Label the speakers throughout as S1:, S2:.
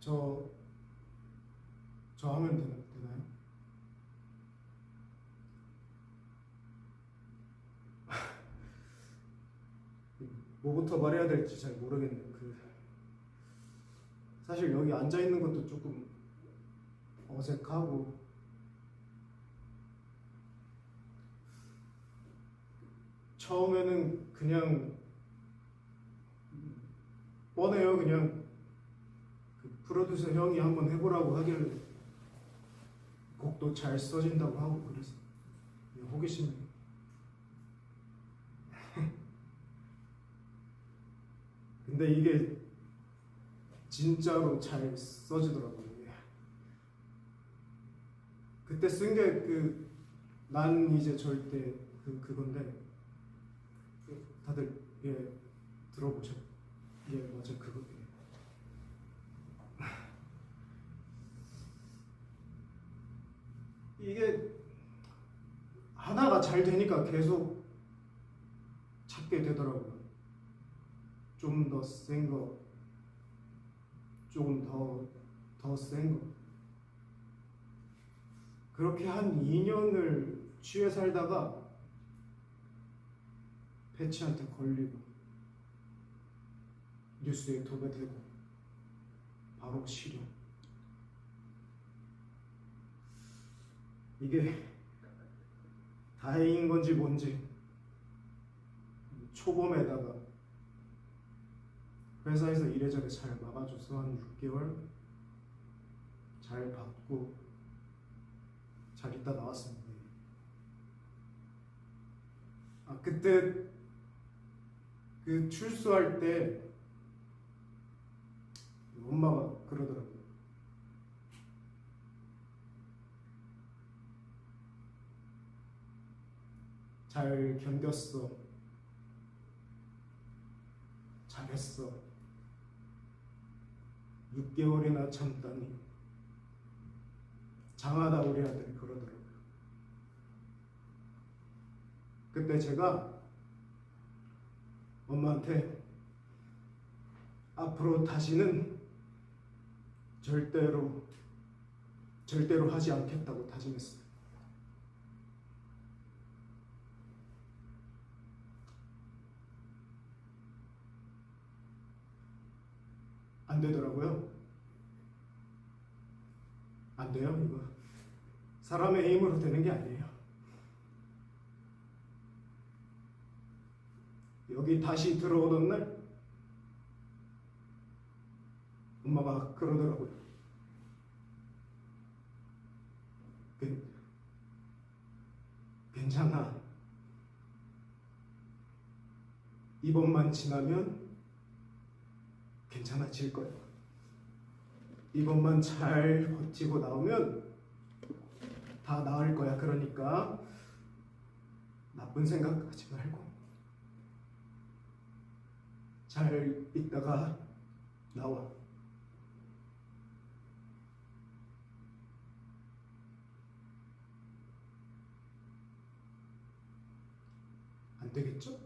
S1: 저, 저 하면 되나, 되나요? 뭐부터 말해야 될지 잘 모르겠네요. 그 사실 여기 앉아 있는 것도 조금 어색하고 처음에는 그냥 뻔해요. 그냥 그 프로듀서 형이 한번 해보라고 하길래 곡도 잘 써진다고 하고 그래서 호기심이 근데 이게 진짜로 잘 써지더라고요. 이게. 그때 쓴 게 그 난 이제 절대 그 그건데 그 다들 예 들어보셨 예 맞아 그거 예. 이게 하나가 잘 되니까 계속 찾게 되더라고요. 좀 더 센 거, 조금 더, 더 센 거. 그렇게 한 2년을 취해 살다가 패치한테 걸리고 뉴스에 도배되고 바로 실형. 이게 다행인 건지 뭔지 초범에다가 회사에서 이래저래 잘 막아줘서 한 6개월 잘 받고 잘 있다 나왔습니다. 아 그때 그 출소할 때 엄마가 그러더라고요. 잘 견뎠어. 잘했어. 6개월이나 참다니. 장하다 우리 아들이 그러더라고요. 그때 제가 엄마한테 앞으로 다시는 절대로 절대로 하지 않겠다고 다짐했어요. 안 되더라고요. 안 돼요, 이거. 사람의 힘으로 되는 게 아니에요. 여기 다시 들어오던 날, 엄마가 그러더라고요. 괜- 괜찮아. 이번만 지나면 괜찮아질 거야. 이번만 잘 버티고 나오면 다 나을 거야. 그러니까 나쁜 생각 하지 말고 잘 있다가 나와. 안 되겠죠?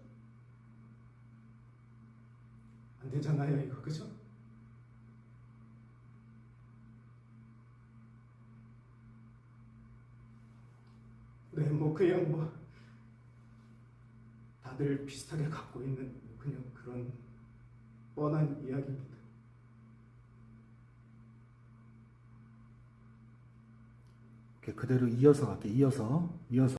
S1: 안 되잖아요, 이거 그죠? 네, 뭐 그냥 뭐 다들 비슷하게 갖고 있는 그냥 그런 뻔한 이야기입니다.
S2: 그대로 이어서 갈게. 이어서 이어서.